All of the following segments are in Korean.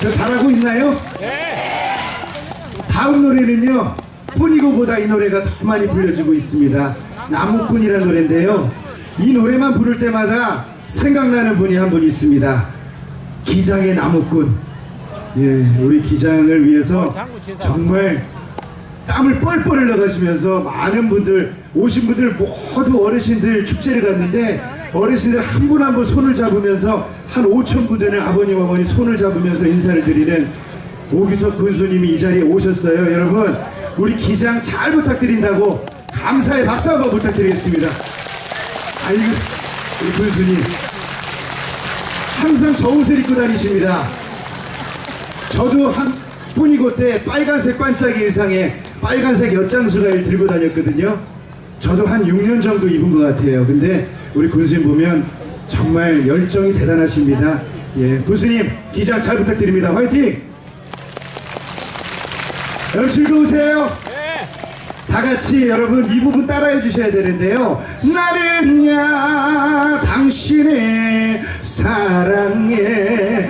저 잘하고 있나요? 다음 노래는요 뿐이고보다 이 노래가 더 많이 불려지고 있습니다. 나무꾼이라는 노래인데요. 이 노래만 부를 때마다 생각나는 분이 한 분 있습니다. 기장의 나무꾼. 예 우리 기장을 위해서 정말 땀을 뻘뻘 흘려가시면서 많은 분들 오신 분들 모두 어르신들 축제를 갔는데 어르신들 한분 한 분 손을 잡으면서 한 5천 분 되는 아버님 어머니 손을 잡으면서 인사를 드리는 오기석 군수님이 이 자리에 오셨어요. 여러분 우리 기장 잘 부탁드린다고 감사의 박수 한번 부탁드리겠습니다. 아이고 우리 군수님. 항상 저 옷을 입고 다니십니다. 저도 한 뿐이고 때 빨간색 반짝이 의상에 빨간색 엿장수가를 들고 다녔거든요. 저도 한 6년 정도 입은 것 같아요. 근데 우리 군수님 보면 정말 열정이 대단하십니다. 예, 군수님 기장 잘 부탁드립니다. 화이팅! 여러분 즐거우세요? 다 같이 여러분 이 부분 따라해 주셔야 되는데요. 나는야 당신의 사랑에 때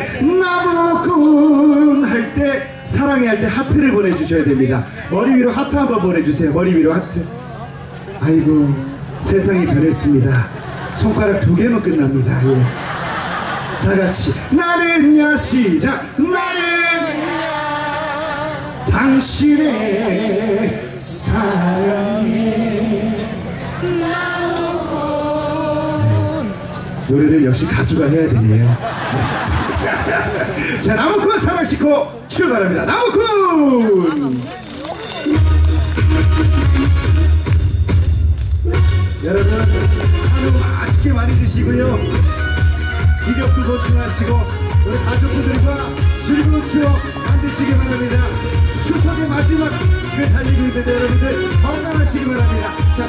사랑해 할 때 하트를 보내주셔야 됩니다. 머리 위로 하트 한번 보내주세요. 머리 위로 하트. 아이고 세상이 변했습니다. 손가락 두 개면 끝납니다. 예. 다 같이 나는야 시작 나는 당신의 사랑에 네. 노래를 역시 가수가 해야 되네요. 네. 자 나무꾼 사랑 싣고 출발합니다. 나무꾼 여러분 한우 맛있게 많이 드시고요. 기력도 보충하시고 우리 가족분들과 즐거운 추억 만드시기 바랍니다. 추석의 마지막 그 달리고 있는데 여러분들 건강하시기 바랍니다. 자,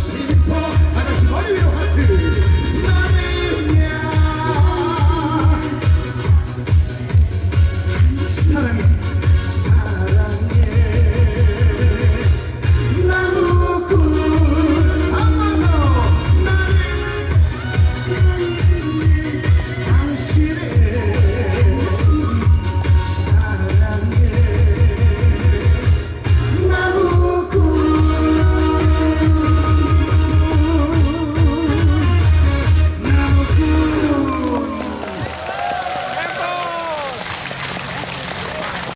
See